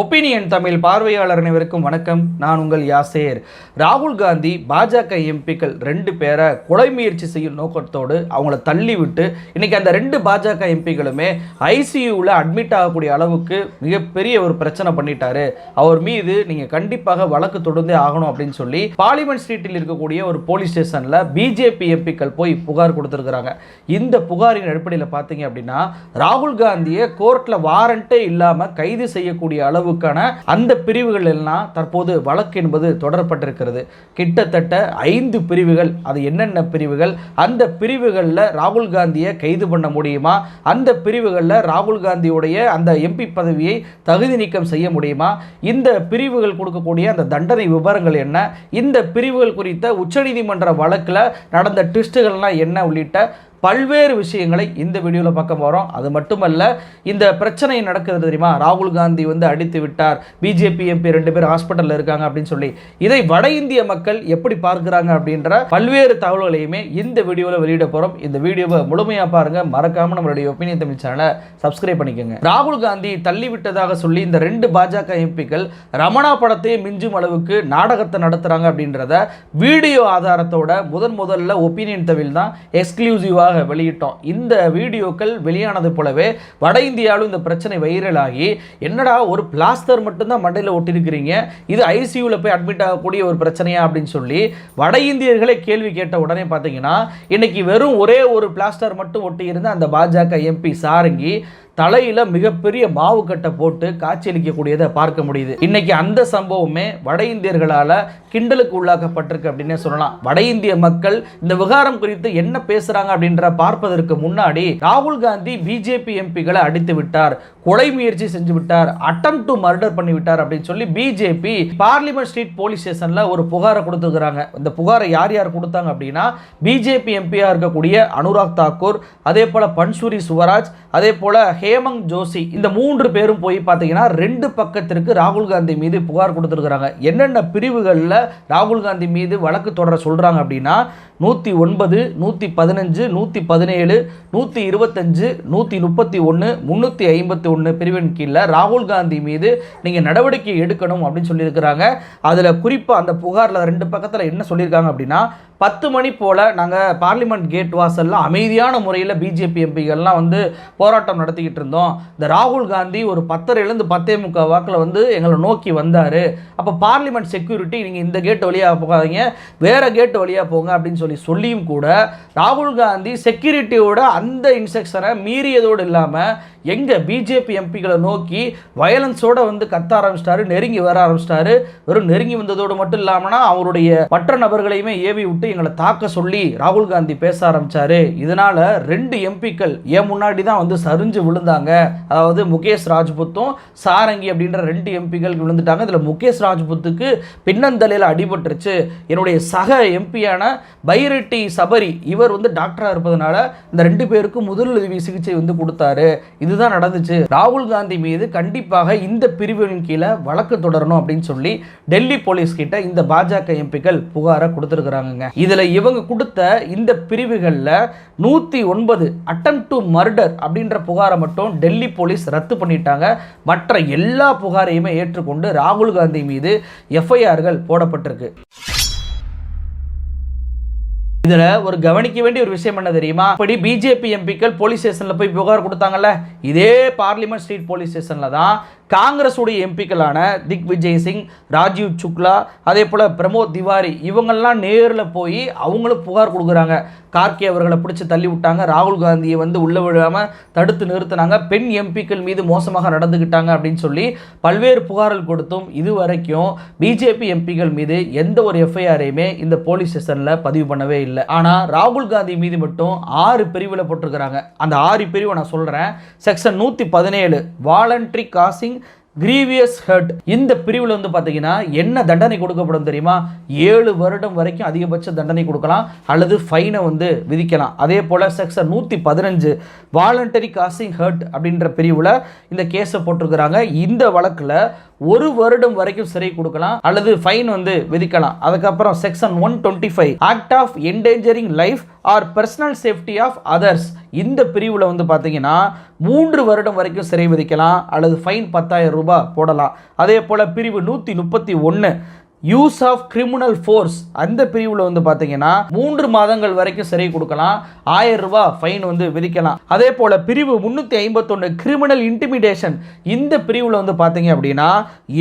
Opinion Tamil பார்வையாளர் அனைவருக்கும் வணக்கம். நான் உங்கள் யாசேர். ராகுல் காந்தி பாஜக எம்பிக்கள் ரெண்டு பேரை கொலை முயற்சி செய்யும் நோக்கத்தோடு அவங்கள தள்ளி விட்டு இன்றைக்கி அந்த ரெண்டு பாஜக எம்பிக்களுமே ஐசியூவில் அட்மிட் ஆகக்கூடிய அளவுக்கு மிகப்பெரிய ஒரு பிரச்சனை பண்ணிட்டாரு. அவர் மீது நீங்கள் கண்டிப்பாக வழக்கு தொடர்ந்தே ஆகணும் அப்படின்னு சொல்லி பார்லிமெண்ட் ஸ்ட்ரீட்டில் இருக்கக்கூடிய ஒரு போலீஸ் ஸ்டேஷனில் பிஜேபி எம்பிக்கள் போய் புகார் கொடுத்துருக்குறாங்க. இந்த புகாரின் அடிப்படையில் பார்த்தீங்க அப்படின்னா ராகுல் காந்தியை கோர்ட்டில் வாரண்ட்டே இல்லாமல் கைது செய்யக்கூடிய அளவு அளவுக்கான அந்த பிரிவுகள் எல்லாம் தற்போது வழக்கு என்பது தொடரப்பட்டிருக்கிறது. கிட்டத்தட்ட ஐந்து பிரிவுகள் அது என்னென்ன பிரிவுகள்? அந்த பிரிவுகளில் ராகுல் காந்தியை கைது பண்ண முடியுமா? அந்த பிரிவுகளில் ராகுல் காந்தியுடைய அந்த எம்பி பதவியை தகுதி நீக்கம் செய்ய முடியுமா? இந்த பிரிவுகள் கொடுக்கக்கூடிய அந்த தண்டனை விவரங்கள் என்ன? இந்த பிரிவுகள் குறித்த உச்சநீதிமன்ற வழக்கில் நடந்த ட்விஸ்ட்டுகள்லாம் என்ன உள்ளிட்ட பல்வேறு விஷயங்களை இந்த வீடியோவில் பார்க்க போகிறோம் அது மட்டுமல்ல இந்த பிரச்சனை நடக்குது தெரியுமா? ராகுல் காந்தி வந்து அடித்து விட்டார். பிஜேபி எம்பி ரெண்டு பேர் ஹாஸ்பிட்டலில் இருக்காங்க அப்படின்னு சொல்லி. இதை வட இந்திய மக்கள் எப்படி பார்க்குறாங்க அப்படின்ற பல்வேறு தகவல்களையுமே இந்த வீடியோவில் வெளியிட போகிறோம் இந்த வீடியோவை முழுமையாக பாருங்கள் மறக்காமல் நம்மளுடைய ஒப்பீனியன் தமிழ் சேனலை சப்ஸ்கிரைப் பண்ணிக்கோங்க. ராகுல் காந்தி தள்ளிவிட்டதாக சொல்லி இந்த ரெண்டு பாஜக எம்பிக்கள் ரமணா படத்தையே மிஞ்சும் அளவுக்கு நாடகத்தை நடத்துகிறாங்க அப்படின்றத வீடியோ ஆதாரத்தோட முதன் முதல்ல ஒப்பீனியன் தமிழ் தான். எக்ஸ்க்ளூசிவாக வெளியிட்டோம். இந்த வீடியோக்கள் வெளியானது போலவே வட இந்தியாவிலும் இந்த பிரச்சனை வைரல் ஆகி என்னடா ஒரு பிளாஸ்டர் மட்டும்தான் மண்டையில் ஒட்டிருக்கிறீங்க இது ஐசியூவில் போய் அட்மிட் ஆகக்கூடிய ஒரு பிரச்சனையா அப்படின்னு சொல்லி வட இந்தியர்களே கேள்வி கேட்ட உடனே பார்த்தீங்கன்னா இன்னைக்கு வெறும் ஒரே ஒரு பிளாஸ்டர் மட்டும் ஒட்டி இருந்த அந்த பாஜக எம்பி சாரங்கி தலையில மிகப்பெரிய மாவு கட்டை போட்டு காட்சியளிக்கக்கூடியதை பார்க்க முடியுது. இன்னைக்கு அந்த சம்பவமே வட இந்தியர்களால கிண்டலுக்கு உள்ளாக்கப்பட்டிருக்கு அப்படின்னே சொல்லலாம். வட இந்திய மக்கள் இந்த விவகாரம் குறித்து என்ன பேசுறாங்க அப்படின்ற பார்ப்பதற்கு முன்னாடி ராகுல் காந்தி பிஜேபி எம்பிகளை அடித்து விட்டார் கொலை முயற்சி செஞ்சு விட்டார் அட்டம் டு மர்டர் பண்ணி விட்டார் அப்படின்னு சொல்லி பிஜேபி பார்லிமெண்ட் ஸ்ட்ரீட் போலீஸ் ஸ்டேஷன்ல ஒரு புகாரை கொடுத்துருக்காங்க இந்த புகாரை யார் யார் கொடுத்தாங்க அப்படின்னா பிஜேபி எம்பியா இருக்கக்கூடிய அனுராக் தாக்கூர் அதே போல பன்சூரி சுவராஜ் அதே போல ஹேமந்த் ஜோஷி இந்த மூன்று பேரும் போய் பார்த்தீங்கன்னா ரெண்டு பக்கத்திற்கு ராகுல் காந்தி மீது புகார் கொடுத்துருக்குறாங்க. என்னென்ன பிரிவுகளில் ராகுல் காந்தி மீது வழக்கு தொடர சொல்கிறாங்க அப்படின்னா நூற்றி ஒன்பது நூற்றி பதினஞ்சு நூற்றி பதினேழு நூற்றி இருபத்தஞ்சு நூற்றி முப்பத்தி ஒன்று முந்நூற்றி ஐம்பத்தி ஒன்று பிரிவின் கீழே ராகுல் காந்தி மீது நீங்கள் நடவடிக்கை எடுக்கணும் அப்படின்னு சொல்லியிருக்கிறாங்க. அதில் குறிப்பாக அந்த புகாரில் ரெண்டு பக்கத்தில் என்ன சொல்லியிருக்காங்க அப்படின்னா பத்து மணி போல் நாங்கள் பார்லிமெண்ட் கேட் வாசலில் அமைதியான முறையில் பிஜேபி எம்பிகள்லாம் வந்து போராட்டம் நடத்திக்கிட்டு இருந்தோம் இந்த ராகுல் காந்தி ஒரு பத்தரைலேருந்து பத்தே முக்கால் வாக்கில் வந்து எங்களை நோக்கி வந்தார். அப்போ பார்லிமெண்ட் செக்யூரிட்டி நீங்கள் இந்த கேட் வழியாக போகாதீங்க. வேறு கேட் வழியாக போங்க அப்படின்னு சொல்லி சொல்லியும் கூட ராகுல் காந்தி செக்யூரிட்டியோட அந்த இன்ஸ்ட்ரக்ஷனை மீறியதோடு இல்லாமல் எங்கே பிஜேபி எம்பிகளை நோக்கி வயலன்ஸோட வந்து கத்த ஆரம்பிச்சிட்டாரு நெருங்கி வர ஆரம்பிச்சிட்டாரு. வெறும் நெருங்கி வந்ததோடு மட்டும் இல்லாமல்னா அவருடைய மற்ற நபர்களையுமே ஏவி விட்டு எங்களை தாக்க சொல்லி ராகுல் காந்தி பேச ஆரம்பிச்சாரு. இதனால் ரெண்டு எம்பிக்கள் ஏன் முன்னாடி தான் வந்து சரிஞ்சு விழுந்தாங்க. அதாவது முகேஷ் ராஜ்புத்தும் சாரங்கி அப்படின்ற ரெண்டு எம்பிக்கள் விழுந்துட்டாங்க. இதில் முகேஷ் ராஜ்புத்துக்கு பின்னந்தலையில் அடிபட்டுருச்சு. என்னுடைய சக எம்பியான பைரெட்டி சபரி இவர் வந்து டாக்டராக இருப்பதனால இந்த ரெண்டு பேருக்கும் முதலுதவி சிகிச்சை வந்து கொடுத்தாரு. இதுதான் நடந்துச்சு. ராகுல் காந்தி மீது கண்டிப்பாக இந்த பிரிவின் கீழே வழக்கு தொடரணும் அப்படின்னு சொல்லி டெல்லி போலீஸ் கிட்ட இந்த பாஜக எம்பிக்கள் புகாரை கொடுத்துருக்குறாங்கங்க. இதில் இவங்க கொடுத்த இந்த பிரிவுகளில் நூற்றி ஒன்பது அட்டம் டு மர்டர் அப்படின்ற புகாரை மட்டும் டெல்லி போலீஸ் ரத்து பண்ணிட்டாங்க. மற்ற எல்லா புகாரையுமே ஏற்றுக்கொண்டு ராகுல் காந்தி மீது எஃப்ஐஆர்கள் போடப்பட்டிருக்கு. இதுல ஒரு கவனிக்க வேண்டிய ஒரு விஷயம் என்ன தெரியுமா? இப்படி பிஜேபி எம்பிக்கள் போலீஸ் ஸ்டேஷன்ல போய் புகார் கொடுத்தாங்கல்ல இதே பார்லிமெண்ட் ஸ்ட்ரீட் போலீஸ் ஸ்டேஷன்ல தான் காங்கிரஸ் உடைய எம்பிக்களான திக் விஜய் சிங் ராஜீவ் சுக்லா அதே போல் பிரமோத் திவாரி இவங்கெல்லாம் நேரில் போய் அவங்களும் புகார் கொடுக்குறாங்க. கார்கே அவர்களை பிடிச்சி தள்ளி விட்டாங்க. ராகுல் காந்தியை வந்து உள்ளே விழாமல் தடுத்து நிறுத்தினாங்க. பெண் எம்பிக்கள் மீது மோசமாக நடந்துக்கிட்டாங்க அப்படின்னு சொல்லி பல்வேறு புகார்கள் கொடுத்தும் இது வரைக்கும் பிஜேபி எம்பிக்கள் மீது எந்த ஒரு எஃப்ஐஆரையுமே இந்த போலீஸ் ஸ்டேஷனில் பதிவு பண்ணவே இல்லை. ஆனால் ராகுல் காந்தி மீது மட்டும் ஆறு பிரிவில் போட்டிருக்கிறாங்க. அந்த ஆறு பிரிவை நான் சொல்கிறேன் செக்ஷன் நூற்றி பதினேழு வாலண்ட்ரி காசிங் கிரீவியஸ் ஹர்ட் இந்த பிரிவில் வந்து பார்த்தீங்கன்னா என்ன தண்டனை கொடுக்கப்படும் தெரியுமா? ஏழு வருடம் வரைக்கும் அதிகபட்ச தண்டனை கொடுக்கலாம் அல்லது ஃபைனை வந்து விதிக்கலாம். அதே போல் செக்ஷன் நூற்றி பதினஞ்சு வாலண்டரி காசிங் ஹர்ட் அப்படின்ற பிரிவில் இந்த கேஸை போட்டிருக்கிறாங்க. இந்த வழக்கில் ஒரு வருடம் வரைக்கும் சிறை கொடுக்கலாம் அல்லது ஃபைன் வந்து விதிக்கலாம். அதுக்கப்புறம் section one twenty five act of endangering life or personal safety of others இந்த பிரிவில் வந்து பார்த்தீங்கன்னா மூன்று வருடம் வரைக்கும் சிறை விதிக்கலாம் அல்லது ஃபைன் பத்தாயிரம் ரூபாய் போடலாம். அதே போல் பிரிவு நூற்றி முப்பத்தி ஒன்று யூஸ் ஆஃப் கிரிமினல் ஃபோர்ஸ் அந்த பிரிவில் வந்து பார்த்தீங்கன்னா மூன்று மாதங்கள் வரைக்கும் சிறை கொடுக்கலாம். ஆயிரம் ரூபாய் ஃபைன் வந்து விதிக்கலாம். அதே போல் பிரிவு முந்நூற்றி ஐம்பத்தொன்று கிரிமினல் இன்டிமிடேஷன் இந்த பிரிவில் வந்து பார்த்தீங்க அப்படின்னா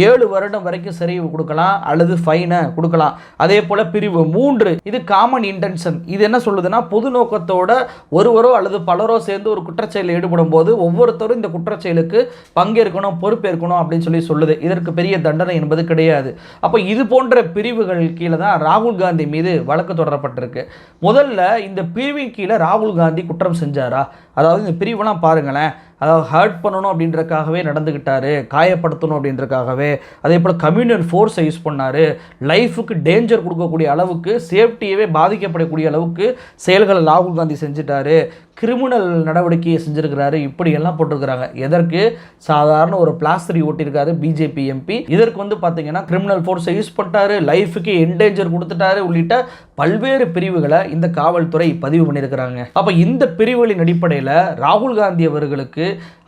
ஏழு வருடம் வரைக்கும் சிறை கொடுக்கலாம் அல்லது ஃபைனை கொடுக்கலாம். அதே போல் பிரிவு மூன்று இது காமன் இன்டென்ஷன் இது என்ன சொல்லுதுன்னா பொது நோக்கத்தோட ஒருவரோ அல்லது பலரோ சேர்ந்து ஒரு குற்றச்செயலில் ஈடுபடும் போது ஒவ்வொருத்தரும் இந்த குற்றச்செயலுக்கு பங்கேற்கணும் பொறுப்பேற்கணும் அப்படின்னு சொல்லி சொல்லுது. இதற்கு பெரிய தண்டனை என்பது கிடையாது. அப்போ இது போன்ற பிரிவுகள் கீழே தான் ராகுல் காந்தி மீது வழக்கு தொடரப்பட்டிருக்கு. முதல்ல இந்த பிரிவின் கீழே ராகுல் காந்தி குற்றம் செஞ்சாரா? அதாவது இந்த பிரிவெல்லாம் பாருங்களேன். அதாவது ஹர்ட் பண்ணணும் அப்படின்றக்காகவே நடந்துக்கிட்டாரு காயப்படுத்தணும் அப்படின்றக்காகவே. அதே போல் கம்யூனல் ஃபோர்ஸை யூஸ் பண்ணார். லைஃபுக்கு டேஞ்சர் கொடுக்கக்கூடிய அளவுக்கு சேஃப்டியவே பாதிக்கப்படக்கூடிய அளவுக்கு செயல்களை ராகுல் காந்தி செஞ்சுட்டாரு. கிரிமினல் நடவடிக்கையை செஞ்சுருக்கிறாரு இப்படியெல்லாம் போட்டிருக்கிறாங்க. எதற்கு? சாதாரண ஒரு பிளாஸ்டரி ஓட்டியிருக்காரு பிஜேபி எம்பி இதற்கு வந்து பார்த்தீங்கன்னா கிரிமினல் ஃபோர்ஸை யூஸ் பண்ணிட்டாரு லைஃபுக்கு என்டேஞ்சர் கொடுத்துட்டாரு உள்ளிட்ட பல்வேறு பிரிவுகளை இந்த காவல்துறை பதிவு பண்ணியிருக்கிறாங்க. அப்போ இந்த பிரிவுகளின் அடிப்படையில் ராகுல் காந்தி அவர்களுக்கு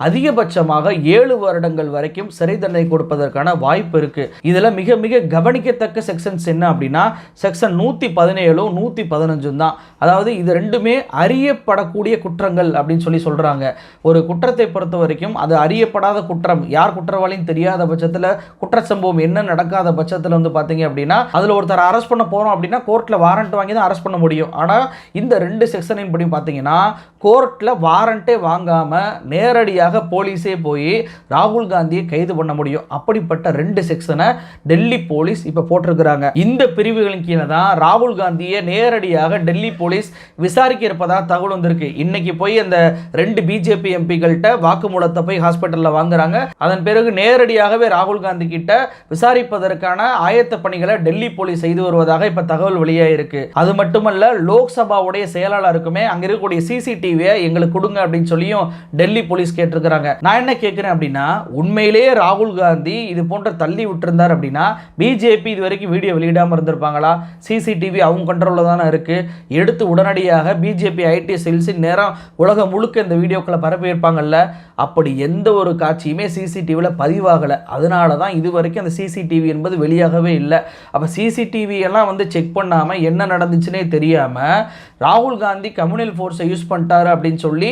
அதிகபட்சமாக ஏழு வருடங்கள் வரைக்கும் சிறை தண்டனை கொடுப்பதற்கான வாய்ப்பு இருக்குது இதில் மிக மிக கவனிக்கத்தக்க செக்ஷன்ஸ் என்ன அப்படின்னா செக்ஷன் நூற்றி பதினேழும் நூற்றி பதினஞ்சும் தான். அதாவது இது ரெண்டுமே அறியப்படக்கூடிய குற்றங்கள் அப்படின்னு சொல்லி சொல்கிறாங்க ஒரு குற்றத்தை பொறுத்த வரைக்கும் அது அறியப்படாத குற்றம். யார் குற்றவாளின்னு தெரியாத பட்சத்தில் குற்ற சம்பவம் என்ன நடக்காத பட்சத்தில் வந்து பார்த்தீங்க அப்படின்னா அதில் ஒருத்தர் அரெஸ்ட் பண்ண போகிறோம் அப்படின்னா கோர்ட்டில் வாரண்ட் வாங்கி தான் அரெஸ்ட் பண்ண முடியும். ஆனால் இந்த ரெண்டு செக்ஷனையும் படி பார்த்தீங்கன்னா கோர்ட்டில் வாரண்ட்டே வாங்காமல் நேரடியாக போலீஸே போய் ராகுல் காந்தியை கைது பண்ண முடியும். அப்படிப்பட்ட ரெண்டு செக்ஷனை டெல்லி போலீஸ் இப்போ போட்டிருக்கிறாங்க. இந்த பிரிவுகளின் கீழே தான் ராகுல் காந்தியை நேரடியாக டெல்லி போலீஸ் விசாரிக்க இருப்பதாக தகவல் வந்திருக்கு. இன்னைக்கு போய் அந்த ரெண்டு பிஜேபி எம்பிகள்கிட்ட வாக்குமூலத்தை போய் ஹாஸ்பிட்டலில் வாங்குறாங்க. அதன் பிறகு நேரடியாகவே ராகுல் காந்தி கிட்ட விசாரிப்பதற்கான ஆயத்த பணிகளை டெல்லி போலீஸ் செய்து வருவதாக இப்போ தகவல் வெளியாயிருக்கு. அது மட்டுமல்ல லோக்சபாவுடைய செயலாளருக்குமே அங்கே இருக்கக்கூடிய சிசிடிவியை எங்களுக்கு கொடுங்க அப்படின்னு சொல்லியும் டெல்லி போலீஸ் கேட்டிருக்கிறாங்க. நான் என்ன கேட்குறேன் அப்படின்னா உண்மையிலேயே ராகுல் காந்தி இது போன்ற தள்ளி விட்டுருந்தார் அப்படின்னா பிஜேபி இது வரைக்கும் வீடியோ வெளியிடாமல் இருந்திருப்பாங்களா? சிசிடிவி அவங்க கண்ட்ரோலில் தானே இருக்குது எடுத்து உடனடியாக பிஜேபி ஐடி செல்ஸின் நேரம் உலகம் முழுக்க இந்த வீடியோக்களை பரப்பியிருப்பாங்கல்ல அப்படி எந்த ஒரு காட்சியுமே சிசிடிவியில் பதிவாகலை. அதனால தான் இது வரைக்கும் அந்த சிசிடிவி என்பது வெளியாகவே இல்லை. அப்போ சிசிடிவியெல்லாம் வந்து செக் பண்ணாமல் என்ன நடந்துச்சுன்னே தெரியாமல் ராகுல் காந்தி கம்யூனல் ஃபோர்ஸை யூஸ் பண்ணிட்டாரு அப்படின்னு சொல்லி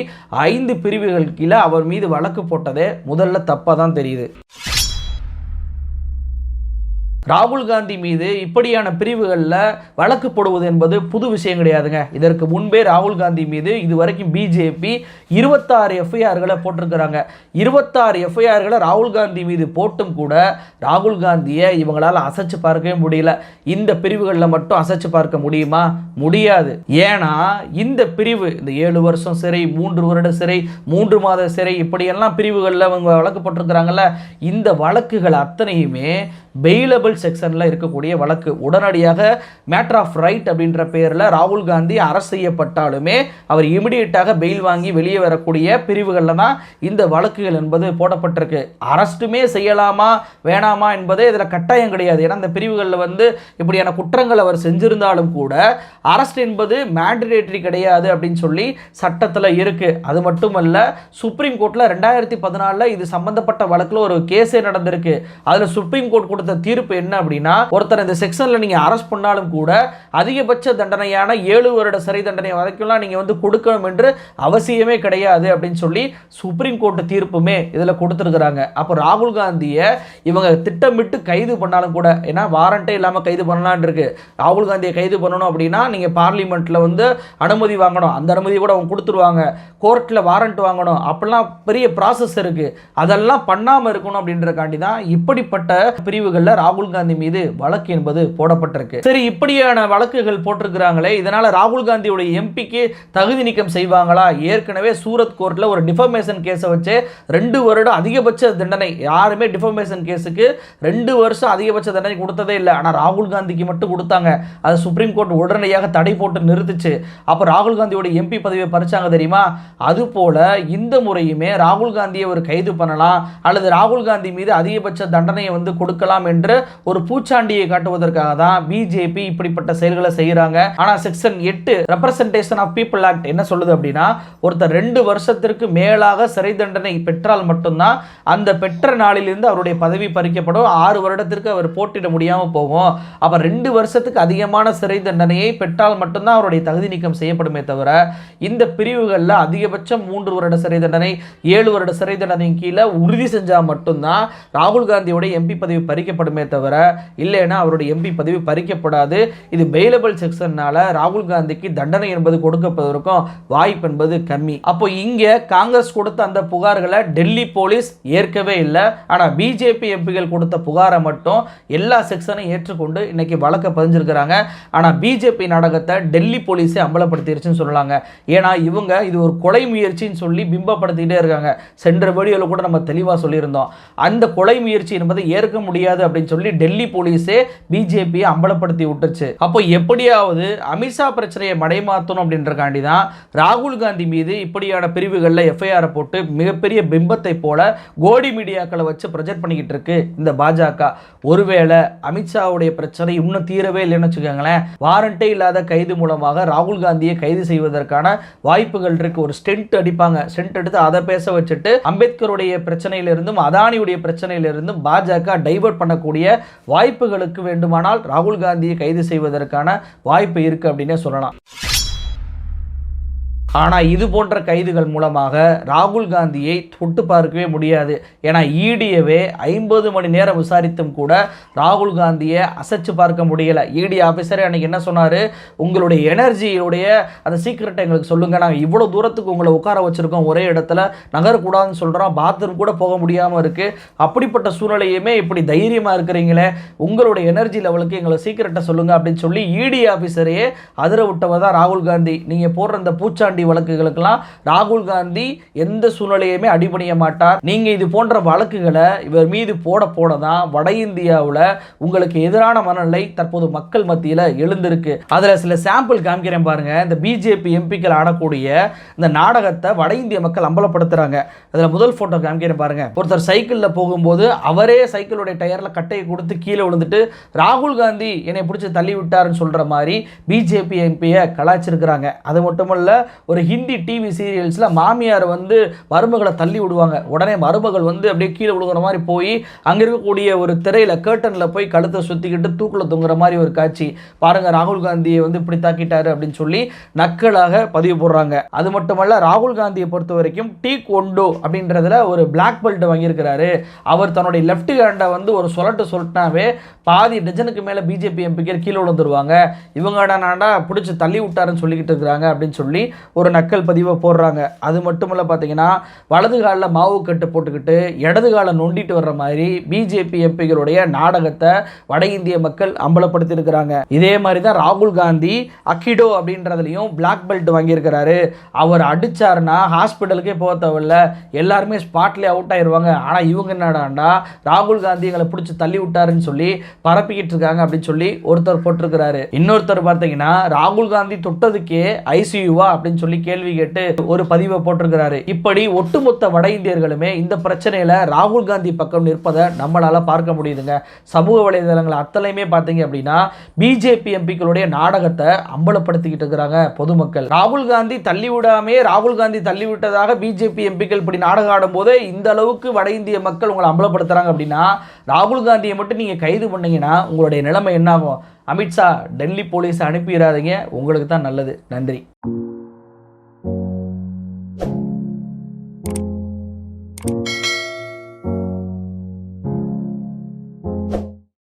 ஐந்து பிரிவுகள் கீழே அவர் மீது வழக்கு போட்டதே முதல்ல தப்பாக தான் தெரியுது. ராகுல் காந்தி மீது இப்படியான பிரிவுகளில் வழக்கு போடுவது என்பது புது விஷயம் கிடையாதுங்க. இதற்கு முன்பே ராகுல் காந்தி மீது இதுவரைக்கும் பிஜேபி இருபத்தாறு எஃப்ஐஆர்களை போட்டிருக்கிறாங்க. இருபத்தாறு எஃப்ஐஆர்களை ராகுல் காந்தி மீது போட்டும் கூட ராகுல் காந்தியை இவங்களால் அசைச்சு பார்க்கவே முடியல. இந்த பிரிவுகளில் மட்டும் அசைச்சு பார்க்க முடியுமா? முடியாது. ஏன்னா இந்த பிரிவு இந்த ஏழு வருஷம் சிறை மூன்று வருட சிறை மூன்று மாத சிறை இப்படியெல்லாம் பிரிவுகளில் அவங்க வழக்கு போட்டிருக்கிறாங்கல்ல இந்த வழக்குகள் அத்தனையுமே பெயிலபிள் செக்ஷனில் இருக்கக்கூடிய வழக்கு. உடனடியாக மேட்டர் ஆஃப் ரைட் அப்படின்ற பேரில் ராகுல் காந்தி அரசு செய்யப்பட்டாலுமே அவர் இமிடியேட்டாக பெயில் வாங்கி வெளியே வரக்கூடிய பிரிவுகளில் தான் இந்த வழக்குகள் என்பது போடப்பட்டிருக்கு. அரஸ்ட்டுமே செய்யலாமா வேணாமா என்பதே இதில் கட்டாயம் கிடையாது. ஏன்னா இந்த பிரிவுகளில் வந்து இப்படியான குற்றங்கள் அவர் செஞ்சிருந்தாலும் கூட அரஸ்ட் என்பது மேண்டடேட்டரி கிடையாது அப்படின்னு சொல்லி சட்டத்தில் இருக்குது அது மட்டுமல்ல சுப்ரீம் கோர்ட்டில் ரெண்டாயிரத்தி பதினாலில் இது சம்பந்தப்பட்ட வழக்கில் ஒரு கேஸே நடந்திருக்கு. அதில் சுப்ரீம் கோர்ட் கொடுத்த தீர்ப்பு என்ன அப்படின்னா ஒருத்தர் இந்த செக்ஷனில் நீங்கள் அரெஸ்ட் பண்ணாலும் கூட அதிகபட்ச தண்டனையான ஏழு வருட சிறை தண்டனை வரைக்கும்லாம் நீங்கள் வந்து கொடுக்கணும் என்று அவசியமே கிடையாது அப்படின்னு சொல்லி சுப்ரீம் கோர்ட் தீர்ப்புமே இதில் கொடுத்துருக்குறாங்க. அப்போ ராகுல் காந்தியை இவங்க திட்டமிட்டு கைது பண்ணாலும் கூட ஏன்னா வாரண்ட்டே இல்லாமல் கைது பண்ணலான் இருக்கு. ராகுல் காந்தியை கைது பண்ணணும் அப்படின்னா நீங்கள் பார்லிமெண்ட்டில் வந்து அனுமதி வாங்கணும். அந்த அனுமதி கூட அவங்க கொடுத்துருவாங்க. கோர்ட்டில் வாரண்ட் வாங்கணும். அப்படிலாம் பெரிய ப்ராசஸ் இருக்குது அதெல்லாம் பண்ணாமல் இருக்கணும் அப்படின்றக்காண்டி தான் இப்படிப்பட்ட பிரிவுகளில் ராகுல் ராகுல் காந்தி மீது வழக்கு என்பது போடப்பட்டிருக்கு. சரி இப்படியான வழக்குகள் போட்டிருக்கிறாங்களே இதனால ராகுல் காந்தியுடைய எம்பிக்கு தகுதி நீக்கம் செய்வாங்களா? ஏற்கனவே சூரத் கோர்ட்ல ஒரு டிஃபர்மேஷன் கேஸை வச்சு ரெண்டு வருடம் அதிகபட்ச தண்டனை யாருமே டிஃபர்மேஷன் கேஸுக்கு ரெண்டு வருஷம் அதிகபட்ச தண்டனை கொடுத்ததே இல்லை. ஆனால் ராகுல் காந்திக்கு மட்டும் கொடுத்தாங்க. அது சுப்ரீம் கோர்ட் உடனடியாக தடை போட்டு நிறுத்துச்சு. அப்போ ராகுல் காந்தியோட எம்பி பதவியை பறிச்சாங்க தெரியுமா? அது போல இந்த முறையுமே ராகுல் காந்தியை ஒரு கைது பண்ணலாம் அல்லது ராகுல் காந்தி மீது அதிகபட்ச தண்டனையை வந்து கொடுக்கலாம் என்று ஒரு பூச்சாண்டியை காட்டுவதற்காக தான் பிஜேபி இப்படிப்பட்ட செயல்களை செய்கிறாங்க. ஆனால் செக்ஷன் எட்டு ரெப்ரசன்டேஷன் ஆஃப் பீப்புள் ஆக்ட் என்ன சொல்லுது அப்படின்னா ஒருத்தர் ரெண்டு வருஷத்திற்கு மேலாக சிறை தண்டனை பெற்றால் மட்டும்தான் அந்த பெற்ற நாளிலிருந்து அவருடைய பதவி பறிக்கப்படும். ஆறு வருடத்திற்கு அவர் போட்டிட முடியாமல் போகும். அப்போ ரெண்டு வருஷத்துக்கு அதிகமான சிறை தண்டனையை பெற்றால் மட்டும்தான் அவருடைய தகுதி நீக்கம் செய்யப்படுமே தவிர இந்த பிரிவுகளில் அதிகபட்சம் மூன்று வருட சிறை தண்டனை ஏழு வருட சிறை தண்டனையின் கீழே உறுதி செஞ்சால் மட்டும்தான் ராகுல் காந்தியோட எம்பி பதவி பறிக்கப்படுமே தவிர இல்லைன்னா அவருடைய எம்பி பதவி பறிக்கப்படாது. இது பெயிலபிள் செக்ஷன்னால ராகுல் காந்திக்கு தண்டனை என்பது கொடுக்கப்படுவதற்கும் வாய்ப்பு என்பது கம்மி. அப்போ இங்கே காங்கிரஸ் கொடுத்த அந்த புகார்களை டெல்லி போலீஸ் ஏற்கவே இல்லை. ஆனால் பிஜேபி எம்பிகள் கொடுத்த புகாரை மட்டும் எல்லா செக்ஷனையும் ஏற்றுக்கொண்டு இன்னைக்கு வழக்க பதிஞ்சிருக்கிறாங்க. ஆனால் பிஜேபி நாடகத்தை டெல்லி போலீஸே அம்பலப்படுத்திருச்சுன்னு சொல்லலாங்க. ஏன்னா இவங்க இது ஒரு கொலை முயற்சின்னு சொல்லி பிம்பப்படுத்திக்கிட்டே இருக்காங்க. சென்ற வீடியோவில் கூட நம்ம தெளிவாக சொல்லியிருந்தோம். அந்த கொலை முயற்சி என்பதை ஏற்க முடியாது அப்படின்னு சொல்லி டெல்லி போலீஸே பிஜேபியை அம்பலப்படுத்தி விட்டுச்சு. அப்போ எப்படியாவது அமித்ஷா பிரச்சனையை மடைமாற்றணும் அப்படின்றக்காண்டி தான் ராகுல் காந்தி மீது இப்படியான பிரிவுகளில் எஃப்ஐஆரை போட்டு மிகப்பெரிய பிம்பத்தை போல கோடி மீடியாக்களை வச்சு ப்ரொஜெக்ட் பண்ணிக்கிட்டு இருக்கு இந்த பாஜக. ஒருவேளை அமித்ஷாவுடைய பிரச்சனை இன்னும் தீரவே இல்லைன்னு வச்சுக்கோங்களேன். வாரண்டே இல்லாத கைது மூலமாக ராகுல் காந்தியை கைது செய்வதற்கான வாய்ப்புகள் இருக்கு. ஒரு ஸ்டென்ட் அடிப்பாங்க. ஸ்டென்ட் எடுத்து அதை பேச வச்சுட்டு அம்பேத்கருடைய பிரச்சனையிலிருந்தும் அதானியுடைய பிரச்சனையிலிருந்தும் பாஜக டைவர்ட் பண்ணக்கூடிய வாய்ப்புகளுக்கு வேண்டுமானால் ராகுல் காந்தியை கைது செய்வதற்கான வாய்ப்பு இருக்கு அப்படின்னே சொல்லலாம். ஆனால் இது போன்ற கைதுகள் மூலமாக ராகுல் காந்தியை தொட்டு பார்க்கவே முடியாது. ஏன்னா ஈடியவே ஐம்பது மணி நேரம் விசாரித்தும் கூட ராகுல் காந்தியை அசைச்சு பார்க்க முடியலை. இடி ஆஃபீஸரே அன்னைக்கு என்ன சொன்னார்? உங்களுடைய எனர்ஜியுடைய அந்த சீக்கிரட்டை எங்களுக்கு சொல்லுங்கள் நாங்கள் இவ்வளோ தூரத்துக்கு உங்களை உட்கார வச்சுருக்கோம். ஒரே இடத்துல நகரக்கூடாதுன்னு சொல்கிறோம் பாத்ரூம் கூட போக முடியாமல் இருக்குது அப்படிப்பட்ட சூழ்நிலையுமே இப்படி தைரியமாக இருக்கிறீங்களே. உங்களுடைய எனர்ஜி லெவலுக்கு எங்களை சீக்கிரட்டை சொல்லுங்கள் அப்படின்னு சொல்லி இடி ஆஃபீஸரையே அதிர விட்டவர் தான் ராகுல் காந்தி. நீங்கள் போடுற இந்த பூச்சாண்டி மோசடி வழக்குகளுக்கெல்லாம் ராகுல் காந்தி எந்த சூழ்நிலையுமே அடிபணிய மாட்டார். நீங்கள் இது போன்ற வழக்குகளை இவர் மீது போட போட தான் வட இந்தியாவில் உங்களுக்கு எதிரான மனநிலை தற்போது மக்கள் மத்தியில் எழுந்திருக்கு. அதில் சில சாம்பிள் காமிக்கிறேன் பாருங்க. இந்த பிஜேபி எம்பிக்கள் ஆடக்கூடிய இந்த நாடகத்தை வட இந்திய மக்கள் அம்பலப்படுத்துறாங்க. அதில் முதல் ஃபோட்டோ காமிக்கிறேன் பாருங்கள் ஒருத்தர் சைக்கிளில் போகும்போது அவரே சைக்கிளுடைய டயரில் கட்டையை கொடுத்து கீழே விழுந்துட்டு ராகுல் காந்தி என்னை பிடிச்சி தள்ளி விட்டாருன்னு சொல்கிற மாதிரி பிஜேபி எம்பியை கலாச்சிருக்கிறாங்க அது மட்டுமல்ல ஒரு ஹிந்தி டிவி சீரியல்ஸில் மாமியார் வந்து மருமகளை தள்ளி விடுவாங்க. உடனே மருமகள் வந்து அப்படியே கீழே விழுகிற மாதிரி போய் அங்கே இருக்கக்கூடிய ஒரு திரையில் கேர்ட்டனில் போய் கழுத்தை சுற்றிக்கிட்டு தூக்கில் தொங்குற மாதிரி ஒரு காட்சி. பாருங்கள் ராகுல் காந்தியை வந்து இப்படி தாக்கிட்டாரு அப்படின்னு சொல்லி நக்கலாக பதிவு போடுறாங்க. அது மட்டுமல்ல ராகுல் காந்தியை பொறுத்த வரைக்கும் டீ கொண்டோ அப்படின்றதுல ஒரு பிளாக் பெல்ட் வாங்கியிருக்கிறாரு. அவர் தன்னுடைய லெஃப்ட் ஹேண்டை வந்து ஒரு சொலட்டு சொல்லிட்டாவே பாதி டஜனுக்கு மேலே பிஜேபி எம்பிக்கள் கீழே விழுந்துருவாங்க. இவங்க நாடா பிடிச்சி தள்ளி விட்டாருன்னு சொல்லிக்கிட்டு இருக்கிறாங்க அப்படின்னு சொல்லி ஒரு நக்கல் பதிவை போடுறாங்க. அது மட்டும் இல்லை பார்த்தீங்கன்னா வலது காலில் மாவு கட்டு போட்டுக்கிட்டு இடது காலை நொண்டிட்டு வர்ற மாதிரி பிஜேபி எம்பிகளுடைய நாடகத்தை வட இந்திய மக்கள் அம்பலப்படுத்தியிருக்கிறாங்க. இதே மாதிரி தான் ராகுல் காந்தி அக்கிடோ அப்படின்றதுலையும் பிளாக் பெல்ட் வாங்கியிருக்கிறாரு. அவர் அடிச்சாருன்னா ஹாஸ்பிட்டலுக்கே போக தேவையில்ல. எல்லாருமே ஸ்பாட்லேயே அவுட் ஆயிடுவாங்க ஆனால் இவங்க என்னடாண்டா ராகுல் காந்தி எங்களை பிடிச்சி தள்ளி விட்டாருன்னு சொல்லி பரப்பிக்கிட்டு இருக்காங்க அப்படின்னு சொல்லி ஒருத்தர் போட்டிருக்கிறாரு. இன்னொருத்தர் பார்த்தீங்கன்னா ராகுல் காந்தி தொட்டதுக்கே ஐசியூவா அப்படின்னு சொல்லி கேள்வி கேட்டு ஒரு பதிவை போட்டிருக்கிறாரு. இப்படி ஒட்டுமொத்த வட இந்தியர்களுமே இந்த பிரச்சனையில ராகுல் காந்தி பக்கம் நிற்பதை நம்மளால பார்க்க முடியுதுங்க. சமூக வலைதளங்கள் அத்தனையுமே பார்த்தீங்க அப்படின்னா பிஜேபி எம்பிக்களுடைய நாடகத்தை அம்பலப்படுத்திக்கிட்டு இருக்கிறாங்க பொதுமக்கள். ராகுல் காந்தி தள்ளிவிடாமே ராகுல் காந்தி தள்ளி விட்டதாக பிஜேபி எம்பிக்கள் இப்படி நாடகம் ஆடும் போது இந்த அளவுக்கு வட இந்திய மக்கள் உங்களை அம்பலப்படுத்துறாங்க அப்படின்னா ராகுல் காந்தியை மட்டும் நீங்க கைது பண்ணீங்கன்னா உங்களுடைய நிலைமை என்ன ஆகும் அமித்ஷா டெல்லி போலீஸ் அனுப்பிடாதீங்க. உங்களுக்கு தான் நல்லது. நன்றி.